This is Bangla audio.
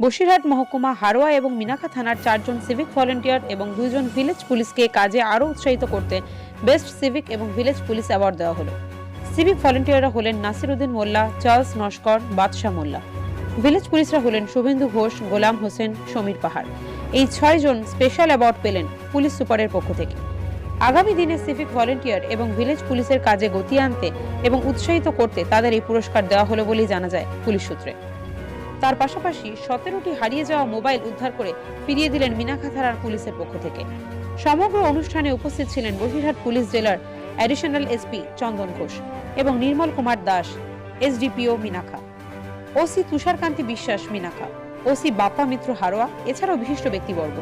বসিরহাট মহকুমা হারোয়া এবং মিনাখা থানার চারজন সিভিক ভলেন্টিয়ার এবং দুইজন ভিলেজ পুলিশকে কাজে আরও উৎসাহিত করতে বেস্ট সিভিক এবং ভিলেজ পুলিশ অ্যাওয়ার্ড দেওয়া হলো। সিভিক ভলেন্টিয়াররা হলেন নাসিরুদ্দিন মোল্লা, চার্লস নস্কর, বাদশাহ মোল্লা। ভিলেজ পুলিশরা হলেন শুভেন্দু ঘোষ, গোলাম হোসেন, সমীর পাহাড়। এই ছয়জন স্পেশাল অ্যাওয়ার্ড পেলেন পুলিশ সুপারের পক্ষ থেকে। আগামী দিনে সিভিক ভলেন্টিয়ার এবং ভিলেজ পুলিশের কাজে গতি আনতে এবং উৎসাহিত করতে তাদের এই পুরস্কার দেওয়া হলো বলেই জানা যায় পুলিশ সূত্রে। তার পাশাপাশি সতেরোটি হারিয়ে যাওয়া মোবাইল উদ্ধার করে ফিরিয়ে দিলেন মিনাখা থানার পুলিশের পক্ষ থেকে। সমগ্র অনুষ্ঠানে উপস্থিত ছিলেন বসিরহাট পুলিশ জেলার অ্যাডিশনাল এসপি চন্দন ঘোষ এবং Nirmal Kumar Das SDPO Minakha OC Tusharkanti Biswas Minakha OC Bappa Mitra Haroa, এছাড়াও বিশিষ্ট ব্যক্তিবর্গ।